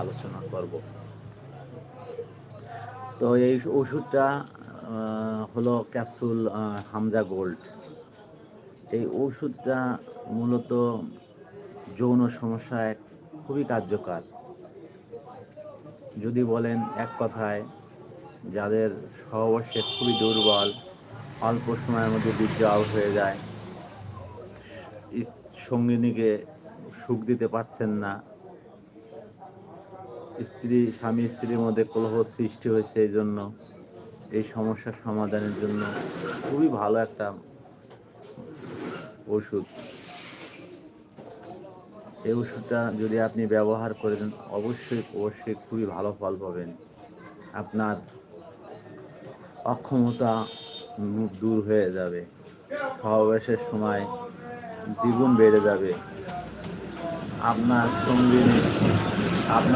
আলোচনা করব। তো এই ওষুধটা হলো ক্যাপসুল হামজা গোল্ড। এই ওষুধটা মূলত যৌন সমস্যায় খুবই কার্যকর। যদি বলেন এক কথায়, যাদের সহবর্ষে খুবই দুর্বল, অল্প সময়ের মধ্যে বীর্য আউট হয়ে যায় সঙ্গিনীকে সুখ দিতে পারছেন না স্ত্রী, স্বামী, স্ত্রীর মধ্যে কলহ সৃষ্টি হয়েছে এই জন্য, এই সমস্যার সমাধানের জন্য খুবই ভালো একটা ওষুধ। এই ওষুধটা যদি আপনি ব্যবহার করেন অবশ্যই অবশ্যই খুবই ভালো ফল পাবেন। আপনার অক্ষমতা দূর হয়ে যাবে। সহবাসের সময় দ্বিগুণ বেড়ে যাবে। আপনার সঙ্গী আপনার